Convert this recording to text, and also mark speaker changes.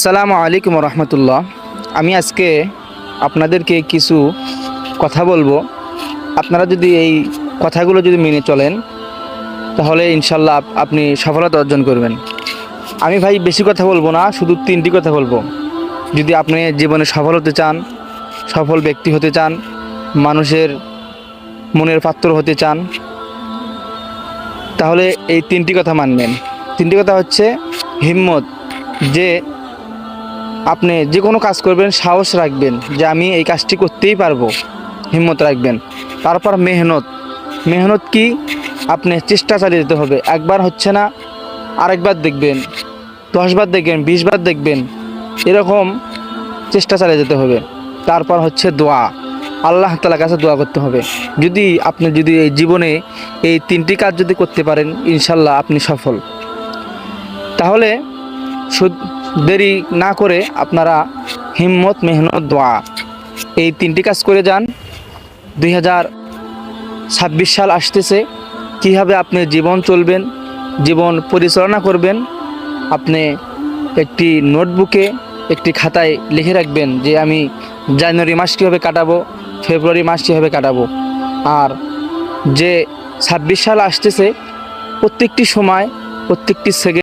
Speaker 1: আসসালামু আলাইকুম রহমতুল্লাহ। আমি আজকে আপনাদেরকে কিছু কথা বলব। আপনারা যদি এই কথাগুলো যদি মেনে চলেন, তাহলে ইনশাল্লাহ আপনি সফলতা অর্জন করবেন। আমি ভাই বেশি কথা বলব না, শুধু তিনটি কথা বলব। যদি আপনি জীবনে সফল হতে চান, সফল ব্যক্তি হতে চান, মানুষের মনের পাত্র হতে চান, তাহলে এই তিনটি কথা মানবেন। তিনটি কথা হচ্ছে হিম্মত, যে আপনি যে কোনো কাজ করবেন, সাহস রাখবেন যে আমি এই কাজটি করতেই পারব, হিম্মত রাখবেন। তারপর মেহনত। মেহনত কি? আপনি চেষ্টা চালিয়ে যেতে হবে। একবার হচ্ছে না, আরেকবার দেখবেন, দশবার দেখবেন, বিশবার দেখবেন, এরকম চেষ্টা চালিয়ে যেতে হবে। তারপর হচ্ছে দোয়া। আল্লাহ তালার কাছে দোয়া করতে হবে। যদি আপনি যদি এই জীবনে এই তিনটি কাজ যদি করতে পারেন ইনশাল্লাহ আপনি সফল। তাহলে দেরি না করে আপনারা হিম্মত, মেহনত, দোয়া এই তিনটি কাজ করে যান। দুই হাজার ছাব্বিশ সাল আসতেছে। কীভাবে আপনি জীবন চলবেন, জীবন পরিচালনা করবেন, আপনি একটি নোটবুকে, একটি খাতায় লিখে রাখবেন যে আমি জানুয়ারি মাস কীভাবে কাটাবো, ফেব্রুয়ারি মাস কীভাবে কাটাবো। আর যে ছাব্বিশ সাল আসতেছে, প্রত্যেকটি সময়, প্রত্যেকটি সেকেন্ড